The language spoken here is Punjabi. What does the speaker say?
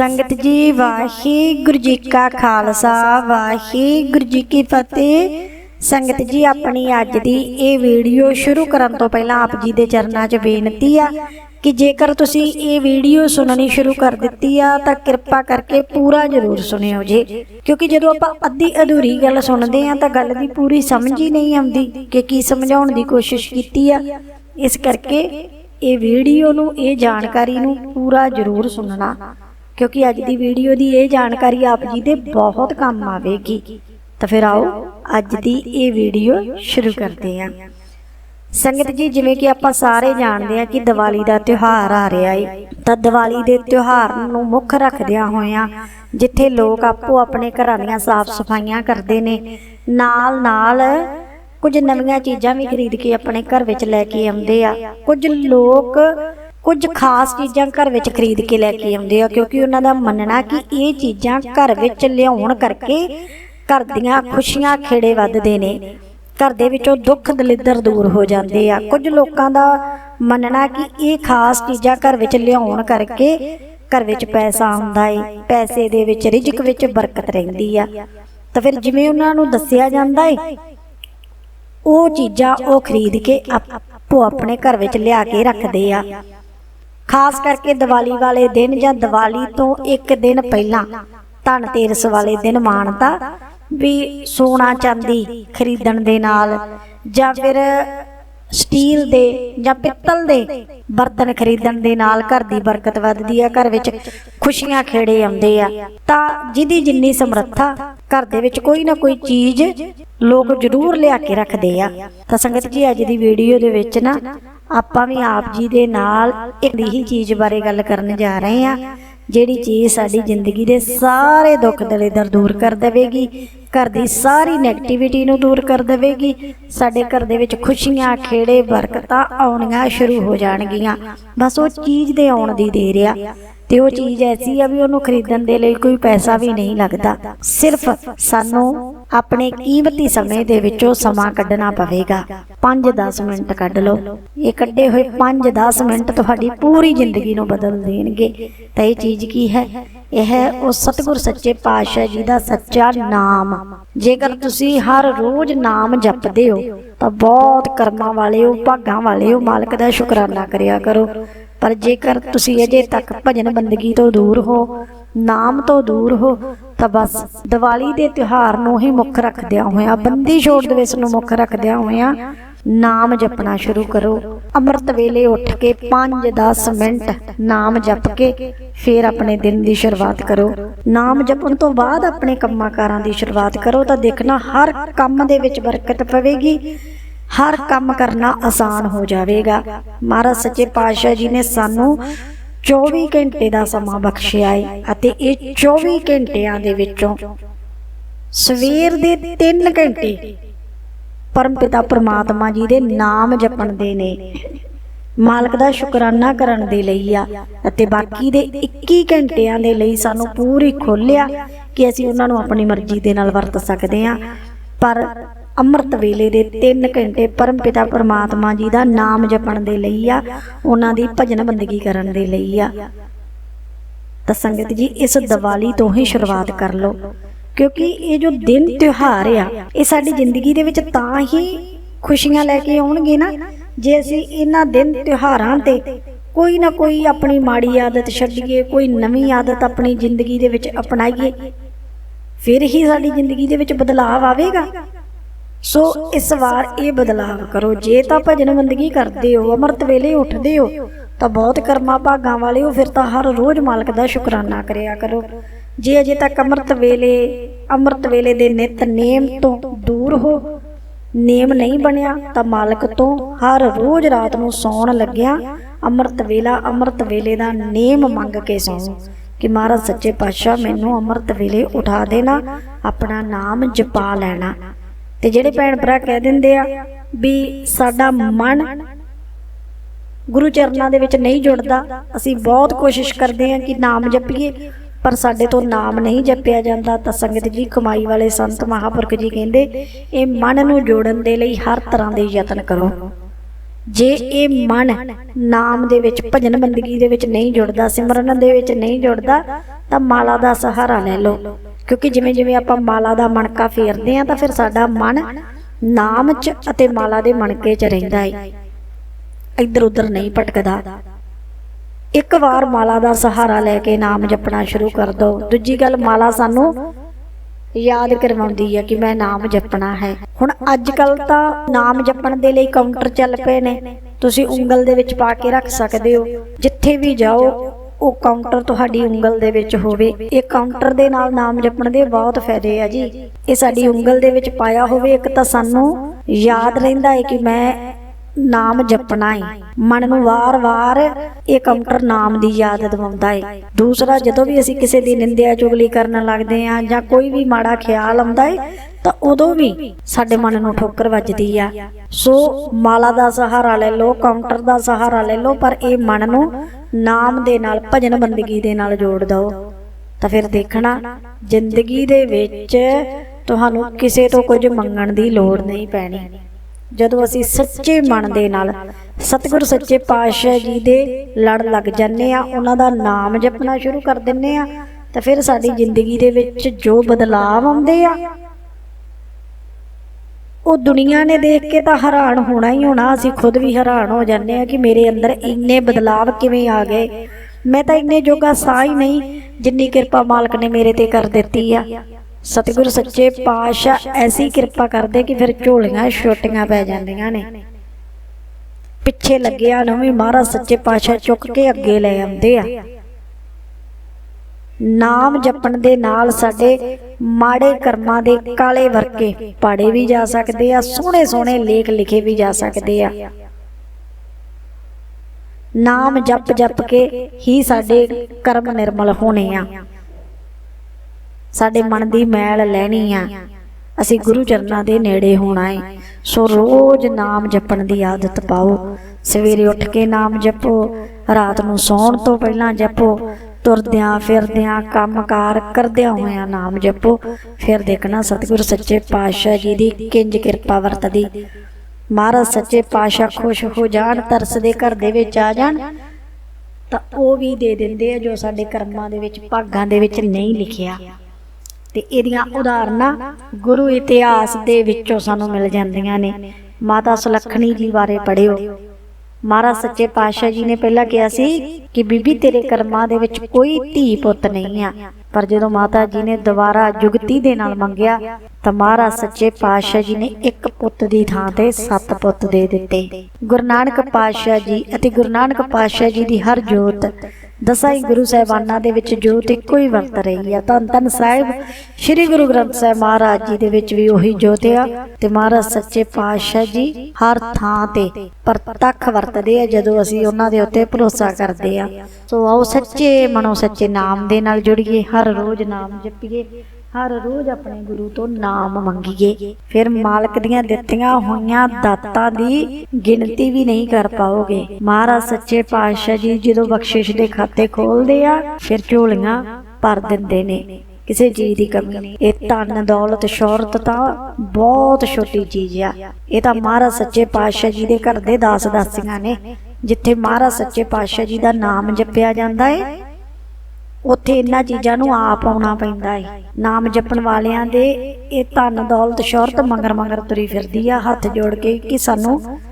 ਸੰਗਤ ਜੀ, ਵਾਹਿਗੁਰੂ ਜੀ ਕਾ ਖਾਲਸਾ, ਵਾਹਿਗੁਰੂ ਜੀ ਕੀ ਫਤਿਹ। ਸੰਗਤ ਜੀ, ਆਪਣੀ ਅੱਜ ਦੀ ਇਹ ਵੀਡੀਓ ਸ਼ੁਰੂ ਕਰਨ ਤੋਂ ਪਹਿਲਾਂ ਆਪ ਜੀ ਦੇ ਚਰਨਾਂ 'ਚ ਬੇਨਤੀ ਆ ਕਿ ਜੇਕਰ ਤੁਸੀਂ ਇਹ ਵੀਡੀਓ ਸੁਣਨੀ ਸ਼ੁਰੂ ਕਰ ਦਿੱਤੀ ਆ, ਤਾਂ ਕਿਰਪਾ ਕਰਕੇ ਪੂਰਾ ਜ਼ਰੂਰ ਸੁਣਿਓ ਜੀ। ਕਿਉਂਕਿ ਜਦੋਂ ਆਪਾਂ ਅੱਧੀ ਅਧੂਰੀ ਗੱਲ ਸੁਣਦੇ ਆ, ਤਾਂ ਗੱਲ ਦੀ ਪੂਰੀ ਸਮਝ ਹੀ ਨਹੀਂ ਆਉਂਦੀ ਕਿ ਕੀ ਸਮਝਾਉਣ ਦੀ ਕੋਸ਼ਿਸ਼ ਕੀਤੀ ਆ। ਇਸ ਕਰਕੇ ਇਹ ਵੀਡੀਓ ਨੂੰ, ਇਹ ਜਾਣਕਾਰੀ ਨੂੰ ਪੂਰਾ ਜ਼ਰੂਰ ਸੁਣਨਾ। ਕਿਉਂਕਿ ਅੱਜ ਦੀ ਵੀਡੀਓ ਦੀ ਇਹ ਜਾਣਕਾਰੀ ਆਪ ਜੀ ਦੇ ਬਹੁਤ ਕੰਮ ਆਵੇਗੀ। ਤਾਂ ਫਿਰ ਆਓ ਅੱਜ ਦੀ ਇਹ ਵੀਡੀਓ ਸ਼ੁਰੂ ਕਰਦੇ ਹਾਂ। ਸੰਗਤ ਜੀ, ਜਿਵੇਂ ਕਿ ਆਪਾਂ ਸਾਰੇ ਜਾਣਦੇ ਹਾਂ ਕਿ ਦੀਵਾਲੀ ਦਾ ਤਿਉਹਾਰ ਆ ਰਿਹਾ ਏ। ਤਾਂ ਦੀਵਾਲੀ ਦੇ ਤਿਉਹਾਰ ਨੂੰ ਮੁੱਖ ਰੱਖਦਿਆਂ ਹੋਇਆਂ ਜਿੱਥੇ ਲੋਕ ਆਪੋ ਆਪਣੇ ਘਰਾਂ ਦੀਆਂ ਸਾਫ਼ ਸਫਾਈਆਂ ਕਰਦੇ ਨੇ ਨਾਲ ਨਾਲ ਕੁਝ ਨਵੀਆਂ ਚੀਜ਼ਾਂ ਵੀ ਖਰੀਦ ਕੇ ਆਪਣੇ ਘਰ ਵਿੱਚ ਲੈ ਕੇ ਆਉਂਦੇ ਆ। ਕੁਝ ਲੋਕ ਕੁਝ ਖਾਸ ਚੀਜ਼ਾਂ ਘਰ ਵਿੱਚ ਖਰੀਦ ਕੇ ਲੈ ਕੇ ਆਉਂਦੇ ਆ ਕਿਉਂਕਿ ਉਹਨਾਂ ਦਾ ਮੰਨਣਾ ਕਿ ਇਹ ਚੀਜ਼ਾਂ ਘਰ ਵਿੱਚ ਲਿਆਉਣ ਕਰਕੇ ਘਰ ਦੀਆਂ ਖੁਸ਼ੀਆਂ ਖੇੜੇ ਵੱਧਦੇ ਨੇ। ਘਰ ਦੇ ਵਿੱਚੋਂ ਦੁੱਖ ਦਲਿੱਦਰ ਦੂਰ ਹੋ ਜਾਂਦੇ ਆ। ਕੁਝ ਲੋਕਾਂ ਦਾ ਮੰਨਣਾ ਕਿ ਇਹ ਖਾਸ ਚੀਜ਼ਾਂ ਘਰ ਵਿੱਚ ਲਿਆਉਣ ਕਰਕੇ ਘਰ ਵਿੱਚ ਪੈਸਾ ਆਉਂਦਾ ਏ। ਪੈਸੇ ਦੇ ਵਿੱਚ ਰਿਜ਼ਕ ਵਿੱਚ ਬਰਕਤ ਰਹਿੰਦੀ ਆ। ਤਾਂ ਫਿਰ ਜਿਵੇਂ ਉਹਨਾਂ ਨੂੰ ਦੱਸਿਆ ਜਾਂਦਾ ਏ ਉਹ ਚੀਜ਼ਾਂ ਉਹ ਖਰੀਦ ਕੇ ਆਪੋ ਆਪਣੇ ਘਰ ਵਿੱਚ ਲਿਆ ਕੇ ਰੱਖਦੇ ਆ ਖਾਸ ਕਰਕੇ ਦੀਵਾਲੀ ਵਾਲੇ ਦਿਨ ਜਾਂ ਦੀਵਾਲੀ ਤੋਂ ਇੱਕ ਦਿਨ ਪਹਿਲਾਂ ਧਨ ਤੇਰਸ ਵਾਲੇ ਦਿਨ ਮਾਣਤਾ ਵੀ ਸੋਨਾ ਚਾਂਦੀ ਖਰੀਦਣ ਦੇ ਨਾਲ ਜਾਂ ਫਿਰ ਸਟੀਲ ਦੇ ਜਾਂ ਪਿੱਤਲ ਦੇ ਬਰਤਨ ਖਰੀਦਣ ਦੇ ਨਾਲ ਘਰ ਦੀ ਬਰਕਤ ਵੱਧਦੀ ਆ, ਘਰ ਵਿੱਚ ਖੁਸ਼ੀਆਂ ਖੇੜੇ ਆਉਂਦੇ ਆ। ਤਾਂ ਜਿਹਦੀ ਜਿੰਨੀ ਸਮਰੱਥਾ ਘਰ ਦੇ ਵਿੱਚ ਕੋਈ ਨਾ ਕੋਈ ਚੀਜ਼ ਲੋਕ ਜ਼ਰੂਰ ਲਿਆ ਕੇ ਰੱਖਦੇ ਆ। ਤਾਂ ਸੰਗਤ ਜੀ, ਅੱਜ ਦੀ ਵੀਡੀਓ ਦੇ ਵਿੱਚ ਨਾ ਆਪਾਂ ਵੀ ਆਪ ਜੀ ਦੇ ਨਾਲ ਇੱਕ ਹੀ ਚੀਜ਼ ਬਾਰੇ ਗੱਲ ਕਰਨ ਜਾ ਰਹੇ ਹਾਂ, ਜਿਹੜੀ ਚੀਜ਼ ਸਾਡੀ ਜ਼ਿੰਦਗੀ ਦੇ ਸਾਰੇ ਦੁੱਖ ਦਲੇ ਦਰ ਦੂਰ ਕਰ ਦੇਵੇਗੀ, ਘਰ ਦੀ ਸਾਰੀ ਨੈਗੇਟਿਵਿਟੀ ਨੂੰ ਦੂਰ ਕਰ ਦੇਵੇਗੀ, ਸਾਡੇ ਘਰ ਦੇ ਵਿੱਚ ਖੁਸ਼ੀਆਂ, ਖੇੜੇ, ਬਰਕਤਾਂ ਆਉਣੀਆਂ ਸ਼ੁਰੂ ਹੋ ਜਾਣਗੀਆਂ। ਬਸ ਉਹ ਚੀਜ਼ ਦੇ ਆਉਣ ਦੀ ਦੇਰ ਆ। ਤੇ ਉਹ ਚੀਜ਼ ਐਸੀ ਆ ਵੀ ਉਹਨੂੰ ਖਰੀਦਣ ਦੇ ਲਈ ਕੋਈ ਪੈਸਾ ਵੀ ਨਹੀਂ ਲੱਗਦਾ। ਸਿਰਫ ਸਾਨੂੰ ਆਪਣੇ ਕੀਮਤੀ ਸਮੇਂ ਦੇ ਵਿੱਚੋਂ ਸਮਾਂ ਕੱਢਣਾ ਪਵੇਗਾ। 5-10 ਮਿੰਟ ਕੱਢ ਲਓ। ਇਹ ਕੱਢੇ ਹੋਏ 5-10 ਮਿੰਟ ਤੁਹਾਡੀ ਪੂਰੀ ਜ਼ਿੰਦਗੀ ਨੂੰ ਬਦਲ ਦੇਣਗੇ। ਤਾਂ ਇਹ ਚੀਜ਼ ਕੀ ਹੈ? ਇਹ ਹੈ ਉਹ ਸਤਿਗੁਰ ਸੱਚੇ ਪਾਤਸ਼ਾਹ ਜੀ ਦਾ ਸੱਚਾ ਨਾਮ। ਜੇਕਰ ਤੁਸੀਂ ਹਰ ਰੋਜ਼ ਨਾਮ ਜਪਦੇ ਹੋ, ਤਾਂ ਬਹੁਤ ਕਰਮਾਂ ਵਾਲੇ ਹੋ, ਭਾਗਾਂ ਵਾਲੇ ਹੋ, ਮਾਲਕ ਦਾ ਸ਼ੁਕਰਾਨਾ ਕਰਿਆ ਕਰੋ। ਪਰ ਜੇਕਰ ਤੁਸੀਂ ਅਜੇ ਤੱਕ ਭਜਨ ਬੰਦਗੀ ਤੋਂ ਦੂਰ ਹੋ, ਨਾਮ ਤੋਂ ਦੂਰ ਹੋ, ਤਾਂ ਬਸ ਦੀਵਾਲੀ ਦੇ ਤਿਉਹਾਰ ਨੂੰ ਹੀ ਮੁੱਖ ਰੱਖਦਿਆਂ ਹੋਇਆ, ਬੰਦੀ ਛੋੜ ਦਿਵਸ ਨੂੰ ਮੁੱਖ ਰੱਖਦਿਆਂ ਹੋਇਆ ਨਾਮ ਜਪਣਾ ਸ਼ੁਰੂ ਕਰੋ। ਅੰਮ੍ਰਿਤ ਵੇਲੇ ਉੱਠ ਕੇ 5-10 ਮਿੰਟ ਨਾਮ ਜਪ ਕੇ ਫਿਰ ਆਪਣੇ ਦਿਨ ਦੀ ਸ਼ੁਰੂਆਤ ਕਰੋ। ਨਾਮ ਜਪਣ ਤੋਂ ਬਾਅਦ ਆਪਣੇ ਕੰਮਾਂ-ਕਾਰਾਂ ਦੀ ਸ਼ੁਰੂਆਤ ਕਰੋ ਤਾਂ ਦੇਖਣਾ ਹਰ ਕੰਮ ਦੇ ਵਿੱਚ ਬਰਕਤ ਪਵੇਗੀ। ਹਰ ਕੰਮ ਕਰਨਾ ਆਸਾਨ ਹੋ ਜਾਵੇਗਾ। ਮਹਾਰਾਜ ਸੱਚੇ ਪਾਤਸ਼ਾਹ ਜੀ ਨੇ ਸਾਨੂੰ 24 ਘੰਟੇ ਦਾ ਸਮਾਂ ਬਖਸ਼ਿਆ ਹੈ ਅਤੇ ਇਹ 24 ਘੰਟਿਆਂ ਦੇ ਵਿੱਚੋਂ ਸਵੇਰ ਦੇ 3 ਘੰਟੇ ਪਰਮ ਪਿਤਾ ਪਰਮਾਤਮਾ ਜੀ ਦੇ ਨਾਮ ਜਪਣ ਦੇ ਨੇ। ਮਾਲਕ ਦਾ ਸ਼ੁਕਰਾਨਾ ਕਰਨ ਦੇ ਲਈ ਆ ਅਤੇ ਬਾਕੀ ਦੇ 21 ਘੰਟਿਆਂ ਦੇ ਲਈ ਸਾਨੂੰ ਪੂਰੀ ਖੋਲਿਆ ਕਿ ਅਸੀਂ ਉਹਨਾਂ ਨੂੰ ਆਪਣੀ ਮਰਜ਼ੀ ਦੇ ਨਾਲ ਵਰਤ ਸਕਦੇ ਹਾਂ। ਪਰ ਅੰਮ੍ਰਿਤ ਵੇਲੇ ਦੇ 3 ਘੰਟੇ ਪਰਮਪਿਤਾ ਪਰਮਾਤਮਾ ਜੀ ਦਾ ਨਾਮ ਜਪਣ ਦੇ ਲਈ ਆ, ਉਹਨਾਂ ਦੀ ਭਜਨ ਬੰਦਗੀ ਕਰਨ ਦੇ ਲਈ ਆ। ਤਾਂ ਸੰਗਤ ਜੀ, ਇਸ ਦੀਵਾਲੀ ਤੋਂ ਹੀ ਸ਼ੁਰੂਆਤ ਕਰ ਲਓ, ਕਿਉਂਕਿ ਇਹ ਜੋ ਦਿਨ ਤਿਉਹਾਰ ਆ, ਇਹ ਸਾਡੀ ਜ਼ਿੰਦਗੀ ਦੇ ਵਿੱਚ ਤਾਂ ਹੀ ਖੁਸ਼ੀਆਂ ਲੈ ਕੇ ਆਉਣਗੇ ਨਾ, ਜੇ ਅਸੀਂ ਇਹਨਾਂ ਦਿਨ ਤਿਉਹਾਰਾਂ ਤੇ ਕੋਈ ਨਾ ਕੋਈ ਆਪਣੀ ਮਾੜੀ ਆਦਤ ਛੱਡੀਏ, ਕੋਈ ਨਵੀਂ ਆਦਤ ਆਪਣੀ ਜ਼ਿੰਦਗੀ ਦੇ ਵਿੱਚ ਅਪਣਾਈਏ, ਫਿਰ ਹੀ ਸਾਡੀ ਜ਼ਿੰਦਗੀ ਦੇ ਵਿੱਚ ਬਦਲਾਅ ਆਵੇਗਾ। ਸੋ ਇਸ ਵਾਰ ਇਹ ਬਦਲਾਅ ਕਰੋ। ਜੇ ਤਾਂ ਭਜਨ ਬੰਦਗੀ ਕਰਦੇ ਹੋ, ਅਮਰਤ ਵੇਲੇ ਉੱਠਦੇ ਹੋ, ਤਾਂ ਬਹੁਤ ਕਰਮਾ ਭਾਗਾਂ ਵਾਲੇ ਹੋ, ਫਿਰ ਤਾਂ ਹਰ ਰੋਜ਼ ਮਾਲਕ ਦਾ ਸ਼ੁਕਰਾਨਾ ਕਰਿਆ ਕਰੋ। ਜੇ ਅਜੇ ਤੱਕ ਅੰਮ੍ਰਿਤ ਵੇਲੇ ਅੰਮ੍ਰਿਤ ਵੇਲੇ ਦੇ ਨਿਤ ਨੇਮ ਤੋਂ ਦੂਰ ਹੋ ਨੇਮ ਨਹੀਂ ਬਣਿਆ, ਤਾਂ ਮਾਲਕ ਤੋਂ ਹਰ ਰੋਜ਼ ਰਾਤ ਨੂੰ ਸੌਣ ਲੱਗਿਆ। ਅੰਮ੍ਰਿਤ ਵੇਲਾ, ਅੰਮ੍ਰਿਤ ਵੇਲੇ ਦਾ ਨੇਮ ਮੰਗ ਕੇ ਸੌਂ। ਕਿ ਮਹਾਰਾਜ, ਸੱਚੇ ਪਾਤਸ਼ਾਹ, ਮੈਨੂੰ ਅੰਮ੍ਰਿਤ ਵੇਲੇ ਉਠਾ ਦੇਣਾ, ਆਪਣਾ ਨਾਮ ਜਪਾ ਲੈਣਾ। ਤੇ ਜਿਹੜੇ ਭੈਣ ਭਰਾ ਕਹਿ ਦਿੰਦੇ ਆ ਵੀ ਸਾਡਾ ਮਨ ਗੁਰੂ ਚਰਨਾਂ ਦੇ ਵਿੱਚ ਨਹੀਂ ਜੁੜਦਾ, ਅਸੀਂ ਬਹੁਤ ਕੋਸ਼ਿਸ਼ ਕਰਦੇ ਹਾਂ ਕਿ ਨਾਮ ਜਪੀਏ, ਪਰ ਸਾਡੇ ਤੋਂ ਨਾਮ ਨਹੀਂ ਜਪਿਆ ਜਾਂਦਾ। ਤਾਂ ਸੰਗਤ ਜੀ, ਕਮਾਈ ਵਾਲੇ ਸੰਤ ਮਹਾਪੁਰਖ ਜੀ ਕਹਿੰਦੇ, ਇਹ ਮਨ ਨੂੰ ਜੋੜਨ ਦੇ ਲਈ ਹਰ ਤਰ੍ਹਾਂ ਦੇ ਯਤਨ ਕਰੋ। ਜੇ ਇਹ ਮਨ ਨਾਮ ਦੇ ਵਿੱਚ, ਭਜਨ ਬੰਦਗੀ ਦੇ ਵਿੱਚ ਨਹੀਂ ਜੁੜਦਾ, ਸਿਮਰਨ ਦੇ ਵਿੱਚ ਨਹੀਂ ਜੁੜਦਾ, ਤਾਂ ਮਾਲਾ ਦਾ ਸਹਾਰਾ ਲੈ ਲਓ। ਕਿਉਂਕਿ ਜਿਵੇਂ ਜਿਵੇਂ ਆਪਾਂ ਮਾਲਾ ਦਾ ਮਣਕਾ ਫੇਰਦੇ ਆ ਤਾਂ ਫਿਰ ਸਾਡਾ ਮਨ ਨਾਮ 'ਚ ਅਤੇ ਮਾਲਾ ਦੇ ਮਣਕੇ 'ਚ ਰਹਿੰਦਾ ਹੈ ਇੱਧਰ ਉੱਧਰ ਨਹੀਂ ਭਟਕਦਾ। ਇੱਕ ਵਾਰ ਮਾਲਾ ਦਾ ਸਹਾਰਾ ਲੈ ਕੇ ਨਾਮ ਜਪਣਾ ਸ਼ੁਰੂ ਕਰ ਦੋ। ਦੂਜੀ ਗੱਲ, ਮਾਲਾ ਸਾਨੂੰ ਯਾਦ ਕਰਵਾਉਂਦੀ ਹੈ ਕਿ ਮੈਂ ਨਾਮ ਜਪਣਾ ਹੈ। ਹੁਣ ਅੱਜ ਕੱਲ ਤਾਂ ਨਾਮ ਜਪਣ ਦੇ ਲਈ ਕਾਊਂਟਰ ਚੱਲ ਪਏ ਨੇ। ਤੁਸੀਂ ਉਂਗਲ ਦੇ ਵਿੱਚ ਪਾ ਕੇ ਰੱਖ ਸਕਦੇ ਹੋ। ਜਿੱਥੇ ਵੀ ਜਾਓ ਉਹ ਕਾਊਂਟਰ ਤੁਹਾਡੀ ਉਂਗਲ ਦੇ ਵਿੱਚ ਹੋਵੇ। ਇਹ ਕਾਊਂਟਰ ਦੇ ਨਾਲ ਨਾਮ ਜਪਣ ਦੇ ਬਹੁਤ ਫਾਇਦੇ ਆ ਜੀ। ਇਹ ਸਾਡੀ ਉਂਗਲ ਦੇ ਵਿੱਚ ਪਾਇਆ ਹੋਵੇ ਇੱਕ ਤਾਂ ਸਾਨੂੰ ਯਾਦ ਰਹਿੰਦਾ ਹੈ ਕਿ ਮੈਂ ਨਾਮ ਜਪਣਾ ਹੈ ਮਨ ਨੂੰ ਵਾਰ-ਵਾਰ ਇਹ ਕਾਊਂਟਰ ਨਾਮ ਦੀ ਯਾਦ ਦਿਵਾਉਂਦਾ ਹੈ ਦੂਸਰਾ, ਜਦੋਂ ਵੀ ਅਸੀਂ ਕਿਸੇ ਦੀ ਨਿੰਦਿਆ ਚੁਗਲੀ ਕਰਨ ਲੱਗਦੇ ਆ ਜਾਂ ਕੋਈ ਵੀ ਮਾੜਾ ਖਿਆਲ ਆਉਂਦਾ ਹੈ ਤਾਂ ਉਦੋਂ ਵੀ ਸਾਡੇ ਮਨ ਨੂੰ ਠੋਕਰ ਵੱਜਦੀ ਆ। ਸੋ ਮਾਲਾ ਦਾ ਸਹਾਰਾ ਲੈ ਲਓ ਕਾਊਂਟਰ ਦਾ ਸਹਾਰਾ ਲੈ ਲਓ, ਪਰ ਇਹ ਮਨ ਨੂੰ ਨਾਮ ਦੇ ਨਾਲ, ਭਜਨ ਬੰਦਗੀ ਦੇ ਨਾਲ ਜੋੜ ਦਿਓ। ਤਾਂ ਫਿਰ ਦੇਖਣਾ, ਜ਼ਿੰਦਗੀ ਦੇ ਵਿੱਚ ਤੁਹਾਨੂੰ ਕਿਸੇ ਤੋਂ ਕੁਝ ਮੰਗਣ ਦੀ ਲੋੜ ਨਹੀਂ ਪੈਣੀ। ਜਦੋਂ ਅਸੀਂ ਸੱਚੇ ਮਨ ਦੇ ਨਾਲ ਸਤਿਗੁਰ ਸੱਚੇ ਪਾਤਸ਼ਾਹ ਜੀ ਦੇ ਲੜ ਲੱਗ ਜੰਨੇ ਆ ਉਹਨਾਂ ਦਾ ਨਾਮ ਜਪਣਾ ਸ਼ੁਰੂ ਕਰ ਦਿੰਨੇ ਆ ਤਾਂ ਫਿਰ ਸਾਡੀ ਜ਼ਿੰਦਗੀ ਦੇ ਵਿੱਚ ਜੋ ਬਦਲਾਅ ਆਉਂਦੇ ਆ ਉਹ ਦੁਨੀਆ ਨੇ ਦੇਖ ਕੇ ਤਾਂ ਹੈਰਾਨ ਹੋਣਾ ਹੀ ਹੋਣਾ ਅਸੀਂ ਖੁਦ ਵੀ ਹੈਰਾਨ ਹੋ ਜਾਂਦੇ ਆ ਕਿ ਮੇਰੇ ਅੰਦਰ ਇੰਨੇ ਬਦਲਾਅ ਕਿਵੇਂ ਆ ਗਏ? ਮੈਂ ਤਾਂ ਇੰਨੇ ਜੋਗਾ ਸਾਹ ਹੀ ਨਹੀਂ ਜਿੰਨੀ ਕਿਰਪਾ ਮਾਲਕ ਨੇ ਮੇਰੇ ਤੇ ਕਰ ਦਿੱਤੀ ਆ। ਸਤਿਗੁਰ ਸੱਚੇ ਪਾਤਸ਼ਾਹ ਐਸੀ ਕਿਰਪਾ ਕਰਦੇ ਕਿ ਫਿਰ ਝੋਲੀਆਂ ਛੋਟੀਆਂ ਪੈ ਜਾਂਦੀਆਂ ਨੇ। ਪਿੱਛੇ ਲੱਗਿਆ ਨੂੰ ਵੀ ਮਹਾਰਾਜ ਸੱਚੇ ਪਾਤਸ਼ਾਹ ਚੁੱਕ ਕੇ ਅੱਗੇ ਲੈ ਆਉਂਦੇ ਆ। ਨਾਮ ਜਪਣ ਦੇ ਨਾਲ ਸਾਡੇ ਮਾੜੇ ਕਰਮਾਂ ਦੇ ਕਾਲੇ ਵਰਕੇ ਪਾੜੇ ਵੀ ਜਾ ਸਕਦੇ ਆ, ਸੋਹਣੇ ਸੋਹਣੇ ਲੇਖ ਲਿਖੇ ਵੀ ਜਾ ਸਕਦੇ ਆ। ਨਾਮ ਜਪ ਜਪ ਕੇ ਹੀ ਸਾਡੇ ਕਰਮ ਨਿਰਮਲ ਹੋਣੇ ਆ। ਸਾਡੇ ਮਨ ਦੀ ਮੈਲ ਲੈਣੀ ਆ। ਅਸੀਂ ਗੁਰੂ ਚਰਨਾਂ ਦੇ ਨੇੜੇ ਹੋਣਾ ਹੈ ਸੋ ਰੋਜ਼ ਨਾਮ ਜਪਣ ਦੀ ਆਦਤ ਪਾਓ। ਸਵੇਰੇ ਉੱਠ ਕੇ ਨਾਮ ਜਪੋ। ਰਾਤ ਨੂੰ ਸੌਣ ਤੋਂ ਪਹਿਲਾਂ ਜਪੋ। ਤੁਰਦਿਆਂ ਫਿਰਦਿਆਂ ਕੰਮਕਾਰ ਕਰਦਿਆਂ ਹੋਇਆਂ ਨਾਮ ਜਪੋ। ਫਿਰ ਦੇਖਣਾ ਸਤਿਗੁਰ ਸੱਚੇ ਪਾਤਸ਼ਾਹ ਜੀ ਦੀ ਕਿੰਜ ਕਿਰਪਾ ਵਰਤਦੀ। ਮਹਾਰਾਜ ਸੱਚੇ ਪਾਤਸ਼ਾਹ ਖੁਸ਼ ਹੋ ਜਾਣ, ਤਰਸ ਦੇ ਘਰ ਦੇ ਵਿੱਚ ਆ ਜਾਣ, ਤਾਂ ਉਹ ਵੀ ਦੇ ਦਿੰਦੇ ਆ ਜੋ ਸਾਡੇ ਕਰਮਾਂ ਦੇ ਵਿੱਚ, ਭਾਗਾਂ ਦੇ ਵਿੱਚ ਨਹੀਂ ਲਿਖਿਆ। ਤੇ ਇਹਦੀਆਂ ਉਦਾਹਰਨਾਂ ਗੁਰੂ ਇਤਿਹਾਸ ਦੇ ਵਿੱਚੋਂ ਸਾਨੂੰ ਮਿਲ ਜਾਂਦੀਆਂ ਨੇ। ਮਾਤਾ ਸੁਲੱਖਣੀ ਜੀ ਬਾਰੇ ਪੜਿਓ ਮਹਾਰਾਜ ਸੱਚੇ ਪਾਤਸ਼ਾਹ ਜੀ ਨੇ ਪਹਿਲਾਂ ਕਿਹਾ ਸੀ ਕਿ ਬੀਬੀ ਤੇਰੇ ਕਰਮਾਂ ਦੇ ਵਿੱਚ ਕੋਈ ਧੀ ਪੁੱਤ ਨਹੀਂ ਆ। ਪਰ ਜਦੋਂ ਮਾਤਾ ਜੀ ਨੇ ਦੁਬਾਰਾ ਜੁਗਤੀ ਦੇ ਨਾਲ ਮੰਗਿਆ, ਤਾਂ ਮਹਾਰਾਜ ਸੱਚੇ ਪਾਤਸ਼ਾਹ ਜੀ ਨੇ ਇੱਕ ਪੁੱਤ ਦੀ ਥਾਂ ਤੇ ਸੱਤ ਪੁੱਤ ਦੇ ਦਿੱਤੇ। ਗੁਰੂ ਨਾਨਕ ਪਾਤਸ਼ਾਹ ਜੀ ਅਤੇ ਗੁਰੂ ਨਾਨਕ ਪਾਤਸ਼ਾਹ ਜੀ ਦੀ ਹਰ ਜੋਤ ਦਸਾਈ ਗੁਰੂ ਸਾਹਿਬਾਨਾਂ ਦੇ ਵਿੱਚ ਜੋਤ ਇੱਕੋ ਹੀ ਵਰਤ ਰਹੀ ਆ। ਧੰਨ ਧੰਨ ਸਾਹਿਬ ਸ੍ਰੀ ਗੁਰੂ ਗ੍ਰੰਥ ਸਾਹਿਬ ਮਹਾਰਾਜ ਜੀ ਦੇ ਵਿੱਚ ਵੀ ਉਹੀ ਜੋਤ ਆ ਤੇ ਮਹਾਰਾਜ ਸੱਚੇ ਪਾਤਸ਼ਾਹ ਜੀ ਹਰ ਥਾਂ ਤੇ ਪ੍ਰਤੱਖ ਵਰਤਦੇ ਆ ਜਦੋਂ ਅਸੀਂ ਉਹਨਾਂ ਦੇ ਉੱਤੇ ਭਰੋਸਾ ਕਰਦੇ ਆ। ਸੋ ਆਓ ਸੱਚੇ ਮਨੋਂ ਸੱਚੇ ਨਾਮ ਦੇ ਨਾਲ ਜੁੜੀਏ ਹਰ ਰੋਜ਼ ਨਾਮ ਜਪੀਏ। ਹਰ ਰੋਜ਼ ਆਪਣੇ ਗੁਰੂ ਤੋਂ ਨਾਮ ਮੰਗੀਏ। ਫਿਰ ਮਾਲਕ ਦੀਆਂ ਦਿੱਤੀਆਂ ਹੋਈਆਂ ਦਾਤਾਂ ਦੀ ਗਿਣਤੀ ਵੀ ਨਹੀਂ ਕਰ ਪਾਓਗੇ। ਮਹਾਰਾਜ ਸੱਚੇ ਪਾਤਸ਼ਾਹ ਜੀ ਜਦੋਂ ਬਖਸ਼ਿਸ਼ ਦੇ ਖਾਤੇ ਖੋਲਦੇ ਆ, ਫਿਰ ਝੋਲੀਆਂ ਭਰ ਦਿੰਦੇ ਨੇ। ਕਿਸੇ ਚੀਜ਼ ਦੀ ਕਮੀ ਨਹੀਂ। ਇਹ ਧਨ, ਦੌਲਤ, ਸ਼ੋਹਰਤ ਤਾਂ ਬਹੁਤ ਛੋਟੀ ਚੀਜ਼ ਆ। ਇਹ ਤਾਂ ਮਹਾਰਾਜ ਸੱਚੇ ਪਾਤਸ਼ਾਹ ਜੀ ਦੇ ਘਰ ਦੇ ਦਾਸ ਦਾਸੀਆਂ ਨੇ, ਜਿੱਥੇ ਮਹਾਰਾਜ ਸੱਚੇ ਪਾਤਸ਼ਾਹ ਜੀ ਦਾ ਨਾਮ ਜਪਿਆ ਜਾਂਦਾ ਏ ਉੱਥੇ ਇਹਨਾਂ ਚੀਜ਼ਾਂ ਨੂੰ ਆਪ ਆਉਣਾ ਪੈਂਦਾ ਹੈ ਨਾਮ ਜਪਣ ਵਾਲਿਆਂ ਦੇ ਇਹ ਧਨ ਦੌਲਤ ਸ਼ੋਹਰਤ ਮੰਗਰ ਮੰਗਰ ਤੁਰੀ ਫਿਰਦੀ ਆ ਹੱਥ ਜੋੜ ਕੇ ਕਿ ਸਾਨੂੰ